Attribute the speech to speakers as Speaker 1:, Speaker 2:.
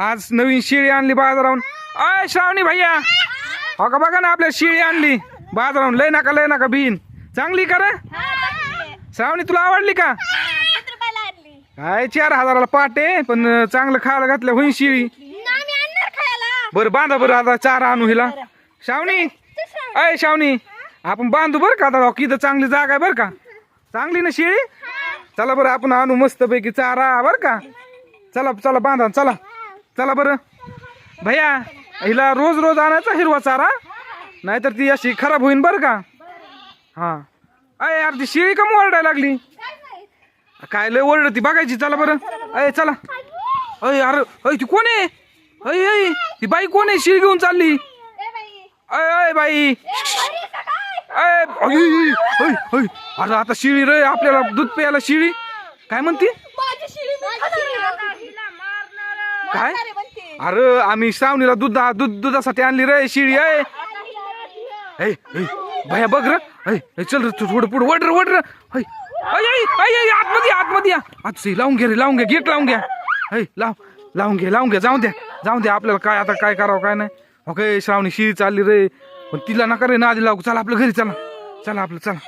Speaker 1: आज नवीन शिळी आणली बाजारावून अय श्रावणी भैया. हो का बघा ना आपल्या शिळी आणली. बाजारावून लय नका लय नका बीन. चांगली का रे? श्रावणी तुला आवडली का? काय चार हजाराला पाटे पण चांगलं खायला घातलं होईन शिळी. बरं बांधा बरं आता चारा आणू हिला. श्रावणी अय श्रावणी आपण बांधू बरं का आता? इथं चांगली जागा आहे बरं का? चांगली ना शिळी? चला बरं आपण आणू मस्त पैकी चारा बरं का? चला चला बांधा चला. चला बरं. भैया हिला रोज रोज आणायचा हिरवा चारा? नाहीतर ती अशी खराब होईन बरं का? हां. अय यार ती शिळी कम ओरडायला लागली. काय लय ओरडती बघायची चला बरं. अय चला. अय अरे अय ती कोण आहे? अय अय ती बाई कोण आहे? शिळी घेऊन चालली. अय अय बाई. अय. अरे आता शिळी रे आपल्याला दूध प्यायला शिळी. काय म्हणती? काय? अरे आम्ही श्रावणीला दूध दूध दुधासाठी आणली रे शिळी आहे भया बघ र. चल रे तू थोडं पुढे वड रे वड रे. आतमध्ये या, आतमध्ये या लावून घे रे लावून घ्या गेट लावून घ्या. ऐ लाव लावून घे लावून घ्या जाऊन द्या. जाऊन द्या आपल्याला काय आता काय करावं काय नाही. ओके श्रावणी शिळी चालली रे. पण तिला नका रे ना आधी लावू. चला आपल्या घरी चला. चला आपलं चला.